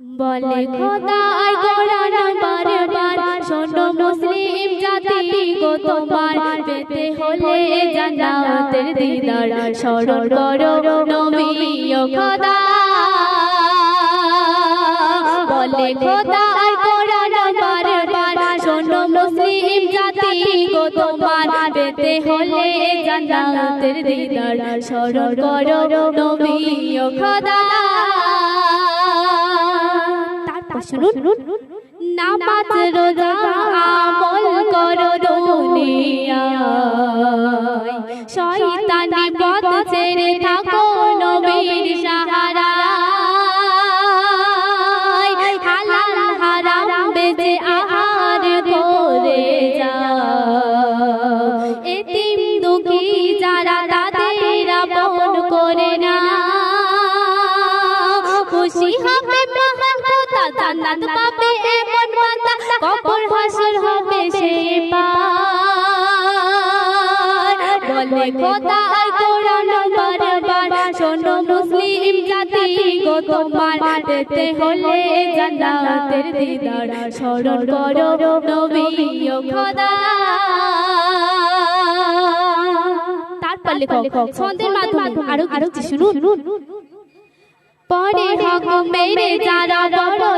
বলে খোদার কোরআন বারবার শোনো মুসলিম জাতি গো তোমার পেতে হলে জান্নাতের দিদার স্মরণ করো নবী ও খোদা। বলে খোদার কোরআন বারবার শোনো মুসলিম জাতি গো তোমার পেতে হলে জান্নাতের দিদার স্মরণ করো নবী ও খোদা। শুনুন। নামাজ রোজা আমল করো দুনিয়া শয়তানি পথ ছেড়ে থাকো। জান্নাত পাবে এমন মাতা কবর হাসর হবে সে পার। বলে খোদা কোরআন বারবার শোনো মুসলিম জাতি গো তোমার পেতে হলে জান্নাতের দিদার। করো নবী খোদা। তারপর লেখো ছন্দের মাধ্যমে আরও আরও কিছু শুনুন। পরে হক মেরে যারা বড়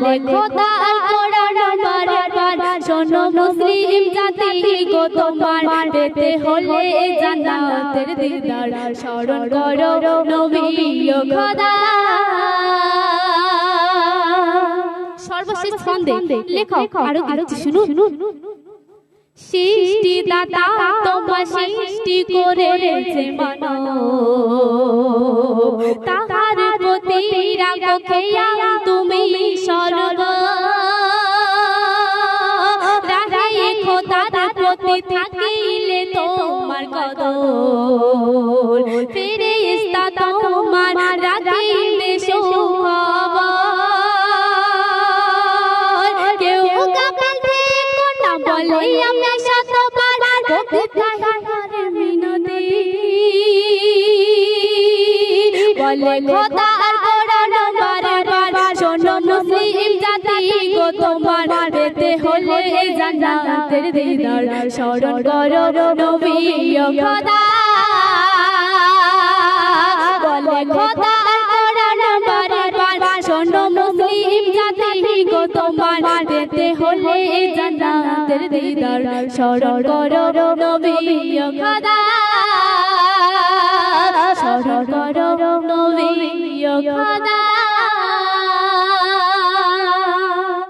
বলে খোদা কোরআন শোনো মুসলিম জাতি গো, তোমার পেতে হলে জান্নাতের দিদার। স্মরণ করো নবী খোদা। সর্বশেষ ছন্দে লেখক আরও আরও শুনুন। সৃষ্টি দাতা তোমার সৃষ্টি করেছে মানো তাহার প্রতি খেয়া তুমি প্রতি থাকিলে তোমার কদর। ফেরেশতা তোমার রাখিলে সুখবর। কেউ গাফিল থেকো না বলে আমি শতবার হারে মিনতি বলে খোদা জান্নাতের দিদার স্মরণ করো নবী খোদা। বলে খোদা আর কোরআন বারবার শোনো মুসলিম জাতি গো তোমার পেতে হলে জান্নাতের দিদার। স্মরণ করো নবী ও খোদা। স্মরণ করো নবী খোদা।